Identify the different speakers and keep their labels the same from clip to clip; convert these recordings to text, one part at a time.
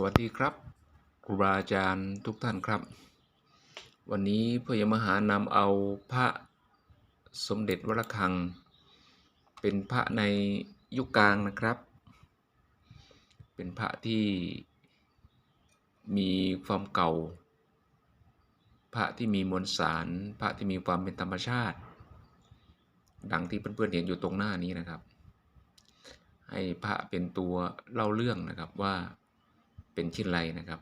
Speaker 1: สวัสดีครับครูบาอาจารย์ทุกท่านครับ วันนี้พ่อใหญ่มหานำเอาพระสมเด็จวรคัง เป็นพระในยุคกลางนะครับ เป็นพระที่มีความเก่า พระที่มีมวลสาร พระที่มีความเป็นธรรมชาติ ดังที่เพื่อนๆเห็นอยู่ตรงหน้านี้นะครับ ให้พระเป็นตัวเล่าเรื่องนะครับว่า เป็นชิ้นไรนะครับ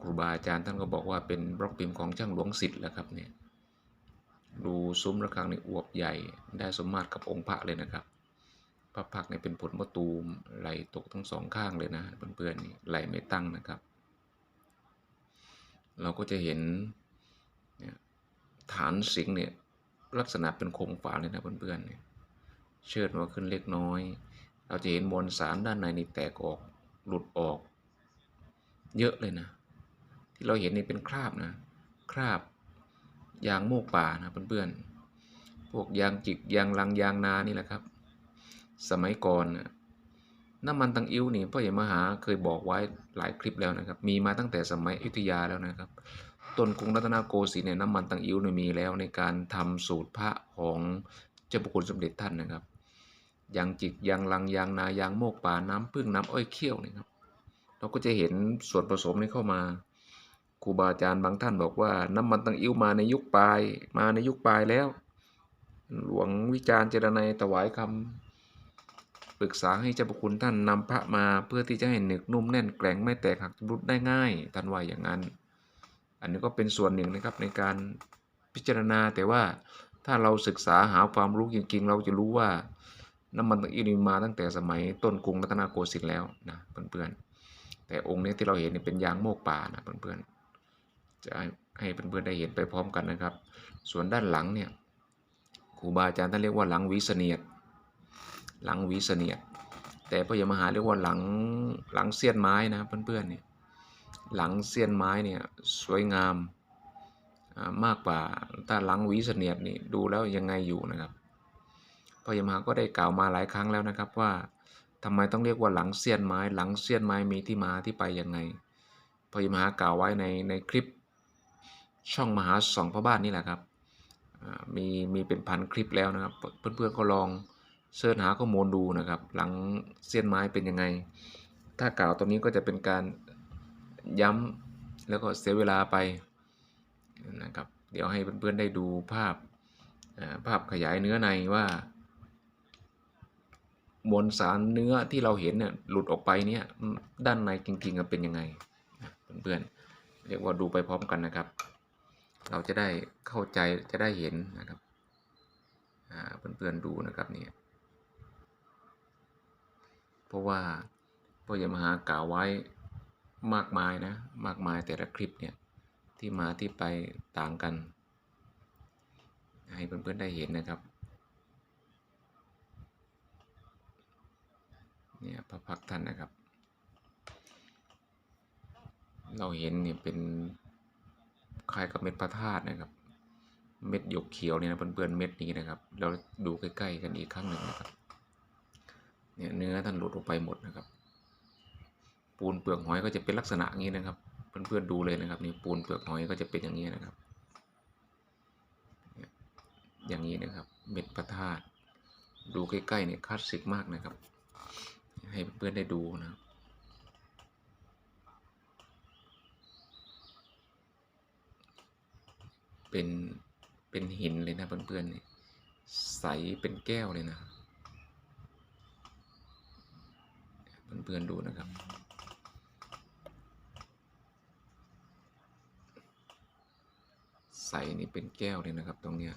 Speaker 1: ครูบาอาจารย์ท่านก็บอกว่าเป็นบล็อกพิมพ์ของช่างหลวงสิทธิ์แล้วครับเนี่ยดูซุ้มระฆังในอวบใหญ่ได้สมมาตรกับองค์พระเลยนะครับพระพักเนี่ยเป็นผลมะตูมไหลตกทั้งสองข้างเลยนะเพื่อนๆนี่ไหลไม่ตั้งนะครับ เราก็จะเห็นฐานสิงห์เนี่ยลักษณะเป็นโครงฝาเลยนะเพื่อนๆเนี่ยเชิดมาขึ้นเล็กน้อย เราจะเห็นมวลสารด้านในนี่แตกออก หลุดออก เยอะเลยนะ ที่เราเห็นนี่เป็นคราบนะ คราบยางโมกป่านะเพื่อนๆ พวกยางจิกยางลังยางนานี่แหละครับ สมัยก่อนนะน้ำมันตังอิ้วนี่พ่อใหญ่มหาเคยบอกไว้หลายคลิปแล้วนะครับ มีมาตั้งแต่สมัยอยุธยาแล้วนะครับ ต้นกรุงรัตนโกสินทร์เนี่ยน้ำมันตังอิ้วเนี่ยมีแล้วในการทำสูตรพระของเจ้าพระคุณสมเด็จท่านนะครับ ยางจิกยางลังยางนายางโมกป่าน้ำพึ่งน้ำอ้อยเขี้ยวนี่ครับ เราก็จะเห็นส่วนผสมนี้เข้ามาครูบาอาจารย์บางท่านบอกว่า น้ำมันตังอิ้วมาในยุคปลายมาในยุคปลายแล้ว หลวงวิจารณ์เจรนัยถวายคำปรึกษาให้เจ้าพระคุณท่านนำพระมาเพื่อที่จะให้หนึกนุ่มแน่นแกร่งไม่แตกหักรุดได้ง่ายท่านว่าอย่างนั้น อันนี้ก็เป็นส่วนหนึ่งนะครับในการพิจารณาแต่ว่าถ้าเราศึกษาหาความรู้จริงๆ เราจะรู้ว่า น้ำมันตังอิ้วนี่มาตั้งแต่สมัยต้นกรุงรัตนโกสินทร์แล้วนะเพื่อนๆ แต่องค์นี้ที่เราเห็นนี่เป็นยางโมกป่านะเพื่อนๆ จะให้เพื่อนๆได้เห็นไปพร้อมกันนะครับ ส่วนด้านหลังเนี่ยครูบาอาจารย์ท่านเรียกว่าหลังวิเสนียดหลังวิเสนียดแต่พระยมหาเรียกว่าหลังหลังเสี้ยนไม้นะเพื่อนๆเนี่ยหลังเสี้ยนไม้เนี่ยสวยงามมากกว่าถ้าหลังวิเสนียดนี่ดูแล้วยังไงอยู่นะครับ พยมหาก็ได้กล่าวมาหลายครั้งแล้วนะครับว่าทำไมต้องเรียกว่าหลังเสี้ยนไม้ หลังเสี้ยนไม้มีที่มาที่ไปยังไงพยมหากล่าวไว้ในในคลิปช่องมหาสองพระบ้านนี่แหละครับมีมีเป็นพันคลิปแล้วนะครับ เพื่อนๆก็ลองเสิร์ชหาข้อมูลดูนะครับ หลังเสี้ยนไม้เป็นยังไง ถ้ากล่าวตรงนี้ก็จะเป็นการย้ำแล้วก็เสียเวลาไปนะครับ เดี๋ยวให้เพื่อนๆได้ดูภาพภาพขยายเนื้อในว่า มวลสารเนื้อที่เราเห็นเนี่ยหลุดออกไปเนี่ยด้านในจริงๆเป็นยังไงเพื่อนๆเรียกว่าดูไปพร้อมกันนะครับ เราจะได้เข้าใจจะได้เห็นนะครับเพื่อนๆดูนะครับเนี่ยเพราะว่าพ่อใหญ่มหากล่าวไว้มากมายนะมากมายแต่ละคลิปเนี่ยที่มาที่ไปต่างกัน ให้เพื่อนๆได้เห็นนะครับ เนี่ยพระพักท่านนะครับ เราเห็นเนี่ยเป็นคล้ายกับเม็ดพระธาตุนะครับ เม็ดหยกเขียวเนี่ยนะเพื่อนๆเม็ดนี้นะครับ เราดูใกล้ๆกันอีกครั้งหนึ่งนะครับ เนี่ยเนื้อท่านหลุดออกไปหมดนะครับ ปูนเปลือกหอยก็จะเป็นลักษณะงนี้นะครับ เพื่อนๆดูเลยนะครับนี่ปูนเปลือกหอยก็จะเป็นอย่างนี้นะครับ อย่างนี้นะครับ เม็ดพระธาตุดูใกล้ๆเนี่ยคลาสสิกมากนะครับ ให้เพื่อนได้ดูนะเป็นเป็นหินเลยนะเพื่อนๆนี่ใสเป็นแก้วเลยนะเพื่อนๆดูนะครับ ใสนี่เป็นแก้วเลยนะครับตรงเนี้ย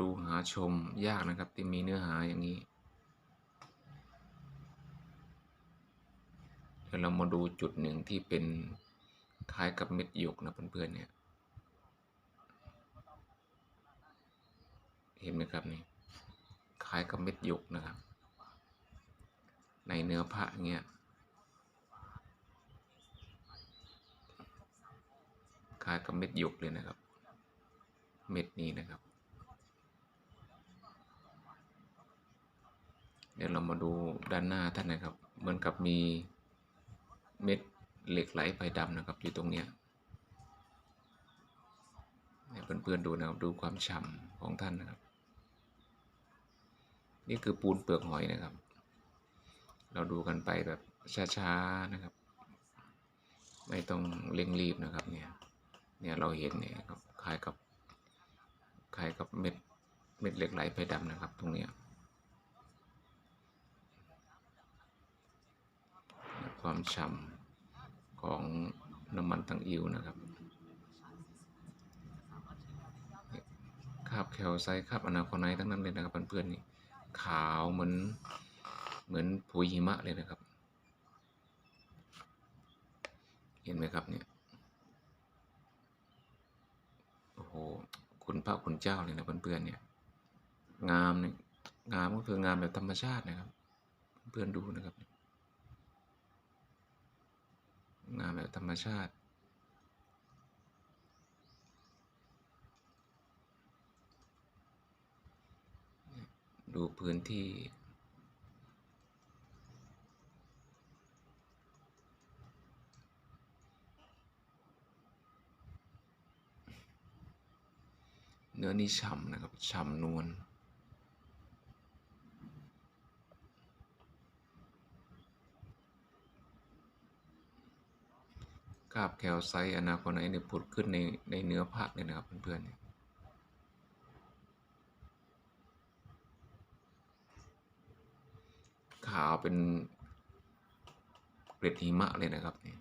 Speaker 1: ดูหาชมยากนะครับที่มีเนื้อหาอย่างนี้ เดี๋ยวเรามาดูจุดหนึ่งที่เป็นคล้ายกับเม็ดหยกนะเพื่อนๆเนี่ย เห็นไหมครับนี่คล้ายกับเม็ดหยกนะครับ ในเนื้อผ้าเงี้ยคล้ายกับเม็ดหยกเลยนะครับ เม็ดนี้นะครับ เดี๋ยวเรามาดูด้านหน้าท่านนะครับ เหมือนกับมีเม็ดเหล็กไหลไฟดำนะครับอยู่ตรงเนี้ยเนี่ยเพื่อนๆดูนะครับดูความฉ่ำของท่านนะครับ นี่คือปูนเปลือกหอยนะครับ เราดูกันไปแบบช้าๆนะครับ ไม่ต้องเร่งรีบนะครับเนี่ยเนี่ยเราเห็นเนี่ยครับคล้ายกับคล้ายกับเม็ดเม็ดเหล็กไหลไฟดำนะครับ ตรงเนี้ย ความฉ่ำของน้ำมันตังอิวนะครับคาบแคลไซคาบอนาโคไนท์ทั้งนั้นเลยนะครับเพื่อนๆนี่ขาวเหมือนเหมือนผุยหิมะเลยนะครับ เห็นไหมครับเนี่ยโอ้โหคุณพระคุณเจ้าเลยนะเพื่อนๆเนี่ยงามเนี่ยงามก็คืองามแบบธรรมชาตินะครับ เพื่อนดูนะครับ งามแบบธรรมชาติ ดูพื้นที่ เนื้อนี่ฉ่ำนะครับฉ่ำนวล คราบแคลไซต์อนาโคไนท์เนี่ยผุดขึ้นในในเนื้อผักเลยนะครับเพื่อนๆเนี่ยขาวเป็นเกล็ดหิมะเลยนะครับเนี่ย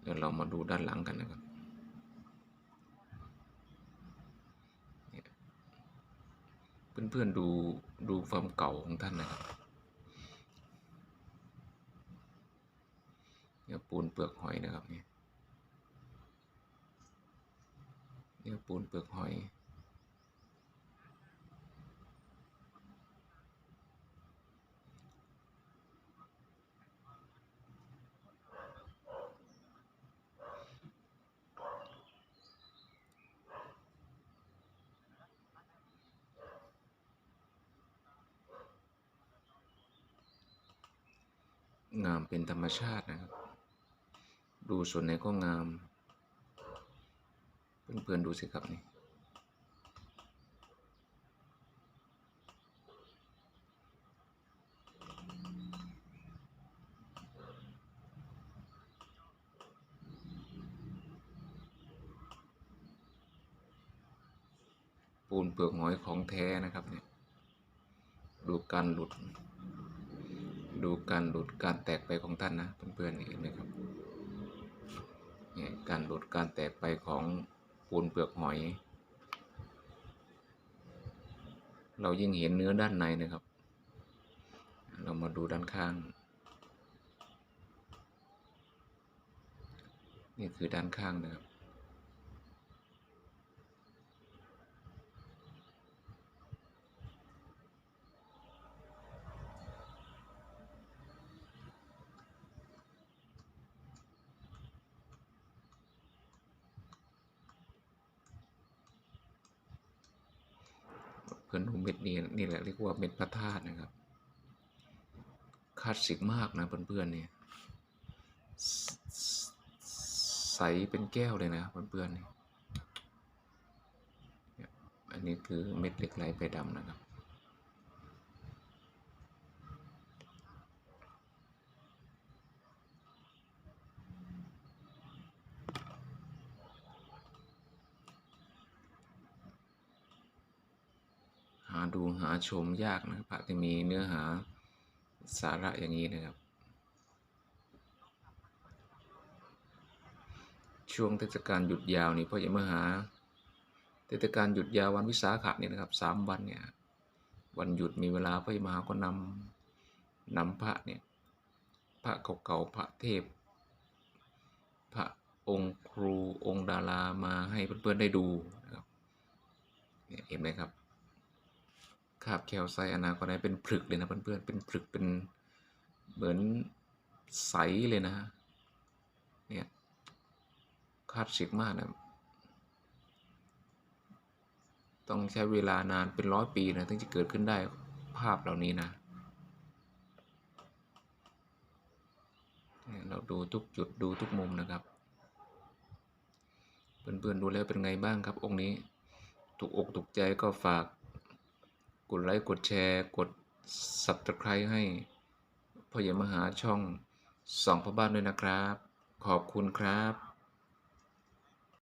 Speaker 1: เดี๋ยวเรามาดูด้านหลังกันนะครับเพื่อนๆดูดูความเก่าของท่านนะครับ เนี่ยปูนเปลือกหอยนะครับเนี่ยเนี่ยปูนเปลือกหอยงามเป็นธรรมชาตินะครับ ดูส่วนไหนก็งาม เพื่อนๆดูสิครับนี่ปูนเปลือกหอยของแท้นะครับเนี่ยดูการหลุด ดูการหลุดการแตกไปของท่านนะเพื่อนๆเห็นไหมครับ การหลุดการแตกไปของปูนเปลือกหอย เรายิ่งเห็นเนื้อด้านในนะครับ เรามาดูด้านข้าง นี่คือด้านข้างนะครับ เพื่อนดูเม็ดนี้นี่แหละเรียกว่าเม็ดพระธาตุนะครับคลาสสิกมากนะเพื่อนๆเนี่ยใสเป็นแก้วเลยนะเพื่อนๆเนี่ยเนี่ยอันนี้คือเม็ดเหล็กไหลไปดำนะครับ หา ดูหาชมยากนะครับพระที่มีเนื้อหาสาระอย่างนี้นะครับ ช่วงเทศกาลหยุดยาวนี่พ่อใหญ่มหาเทศกาลหยุดยาววันวิสาขะนี่นะครับสามวันเนี่ยวันหยุดมีเวลาพ่อใหญ่มหาก็นำนำพระเนี่ยพระเก่าๆพระเทพ พระองค์ครูองค์ดารามาให้เพื่อนๆได้ดูนะครับเห็นไหมครับ คาบแคลไซอนาคอนไนท์เป็นผลึกเลยนะเพื่อนๆเป็นผลึกเป็นเหมือนใสเลยนะเนี่ยคาสสิกมากนะต้องใช้เวลานานเป็นร้อยปีนะถึงจะเกิดขึ้นได้ภาพเหล่านี้นะเนี่ยเราดูทุกจุดดูทุกมุมนะครับ เพื่อนๆดูแล้วเป็นไงบ้างครับองค์นี้ถูกอกถูกใจก็ฝาก กดไลค์ กดแชร์ กด subscribe ให้พ่อใหญ่มหาช่องส่องพ่อบ้านด้วยนะครับ ขอบคุณครับ